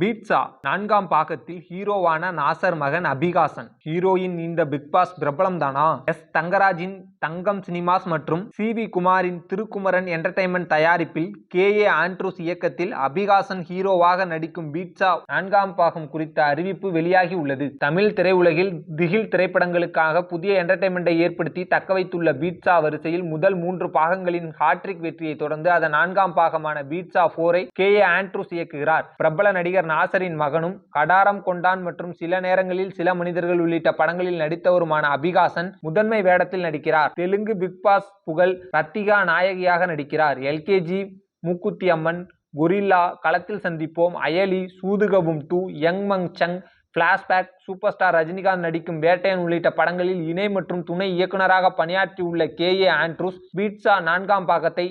Pizza நான்காம் பாகத்தில் ஹீரோவான நாசர் மகன் அபிகாசன் ஹீரோயின் இந்த பிக் பாஸ் பிரபலம் தானா எஸ். தங்கராஜின் தங்கம் சினிமாஸ் மற்றும் சி. வி. குமாரின் திருக்குமரன் என்டர்டைன்மெண்ட் தயாரிப்பில் கே. ஏ. ஆண்ட்ரூஸ் இயக்கத்தில் அபிகாசன் ஹீரோவாக நடிக்கும் பீட்சா நான்காம் பாகம் குறித்த அறிவிப்பு வெளியாகி உள்ளது. தமிழ் திரையுலகில் திகில் திரைப்படங்களுக்காக புதிய என்டர்டைன்மெண்ட்டை ஏற்படுத்தி தக்க வைத்துள்ள பீட்சா வரிசையில் முதல் மூன்று பாகங்களின் ஹாட்ரிக் வெற்றியை தொடர்ந்து அதன் நான்காம் பாகமான பீட்சா போரை கே. ஏ. ஆண்ட்ரூஸ் இயக்குகிறார். பிரபல நடிகர் நாசரின் மகனும் கடாரம் கொண்டான் மற்றும் சில நேரங்களில் சில மனிதர்கள் உள்ளிட்ட படங்களில் நடித்தவருமான அபிகாசன் முதன்மை வேடத்தில் நடிக்கிறார். தெலுங்கு பிக் பாஸ் புகழ் ரத்திகா நாயகியாக நடிக்கிறார். எல்கேஜி மூக்குத்தி அம்மன் கொரில்லா களத்தில் சந்திப்போம். அயலி சூதுகவும் டூ young மங் Sangh flashback super star Rajinikanth நடிக்கும் வேட்டையன் உள்ளிட்ட படங்களில் இணை மற்றும் துணை இயக்குனராக பணியாற்றியுள்ள கே. ஏ. ஆண்ட்ரூஸ் பீட்சா நான்காம் பாகத்தை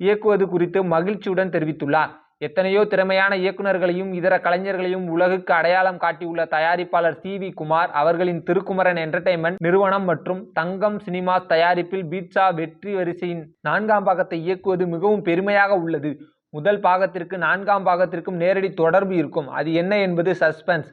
இயக்குவது குறித்து மகிழ்ச்சியுடன் தெரிவித்துள்ளார். எத்தனையோ திறமையான இயக்குனர்களையும் இதர கலைஞர்களையும் உலகுக்கு அடையாளம் காட்டியுள்ள தயாரிப்பாளர் சி. வி. குமார் அவர்களின் திருக்குமரன் என்டர்டைன்மெண்ட் நிறுவனம் மற்றும் தங்கம் சினிமாஸ் தயாரிப்பில் பீட்சா வெற்றி வரிசையின் நான்காம் பாகத்தை இயக்குவது மிகவும் பெருமையாக உள்ளது. முதல் பாகத்திற்கு நான்காம் பாகத்திற்கும் நேரடி தொடர்பு இருக்கும். அது என்ன என்பது சஸ்பென்ஸ்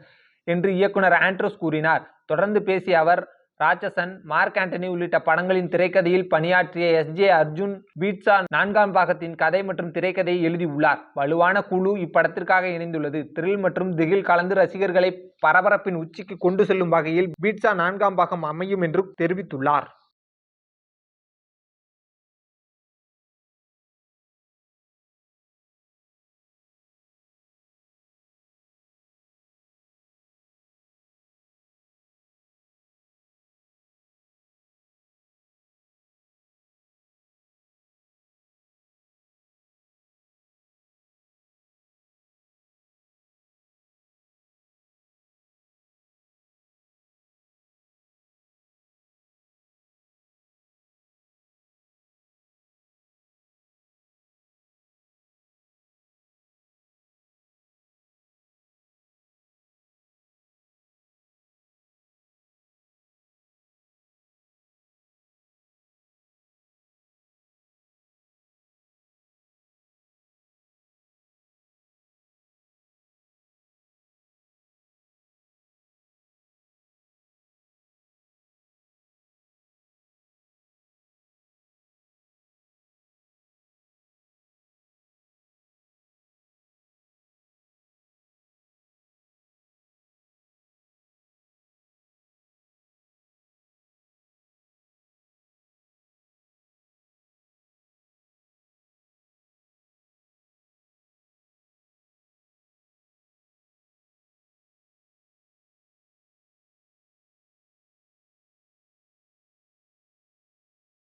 என்று இயக்குனர் ஆண்ட்ரோஸ் கூறினார். தொடர்ந்து பேசிய அவர் ராட்சசன் மார்க் ஆண்டனி உள்ளிட்ட படங்களின் திரைக்கதையில் பணியாற்றிய எஸ். ஜே. அர்ஜுன் பீட்சா நான்காம் பாகத்தின் கதை மற்றும் திரைக்கதையை எழுதியுள்ளார். வலுவான குழு இப்படத்திற்காக இணைந்துள்ளது. த்ரில் மற்றும் திகில் கலந்து ரசிகர்களை பரபரப்பின் உச்சிக்கு கொண்டு செல்லும் வகையில் பீட்சா நான்காம் பாகம் அமையும் என்று தெரிவித்துள்ளார்.